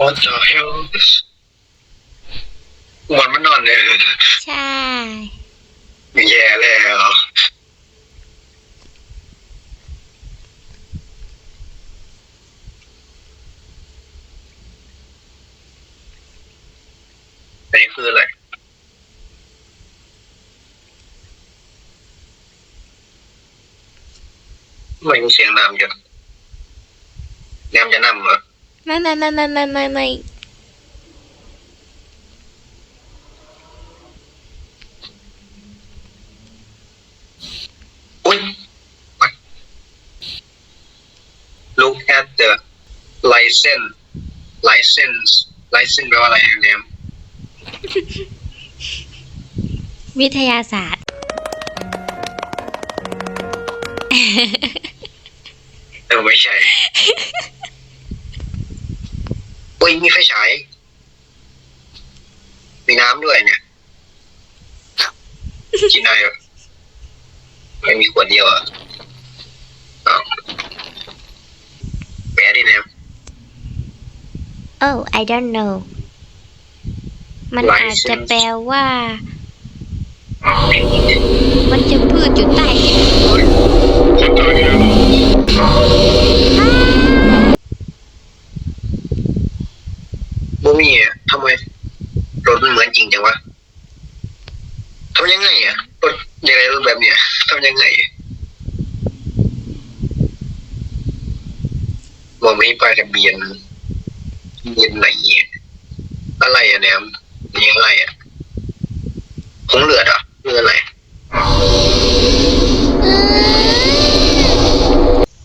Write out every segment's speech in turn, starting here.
What the hell วันมันนอนเลยใช่ แย่แล้วอันนี้คืออะไรไม่มีเสียงน้ำอยู่น้ำจะน้ำเหรอ ไม่ไม่ไม่ไม่ไม่ไม่ไม่อุ้ย look at the license license license แปลว่าอะไรเนี่ยวิทยาศาสตร์ เออไม่ใช่ อุ้ยมีไฟฉาย มีน้ำด้วยเนี่ย กินได้เหรอไม่มีขวดเดียวอะอ้าวแปลดิเนี่ย oh I don't know มันอาจจะแปลว่า มัน บ่มีอะทำไมรถมันเหมือนจริงจังวะทำยังไงอะรถยังไงรถแบบเนี้ยทำยังไงบอกไม่ป้ายทะเบียนเบียนอะไรอะอะไรอะแนมนี่อะไรอะคงเลือดเหรอะเลือดอะไร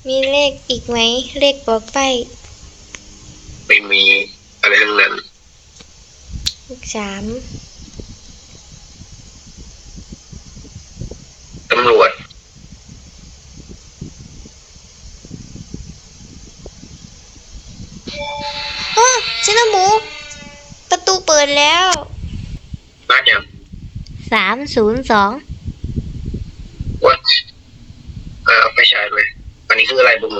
มีเลขอีกไหม เลขบอกใต้ไม่มีอะไรทั้งนั้นเลขสามตำรวจโอ้ชินหมู ประตูเปิดแล้วมาอย่างสามศูนย์สองวัดอ่าเอาไปฉายด้วยอันนี้คืออะไรบุ้ง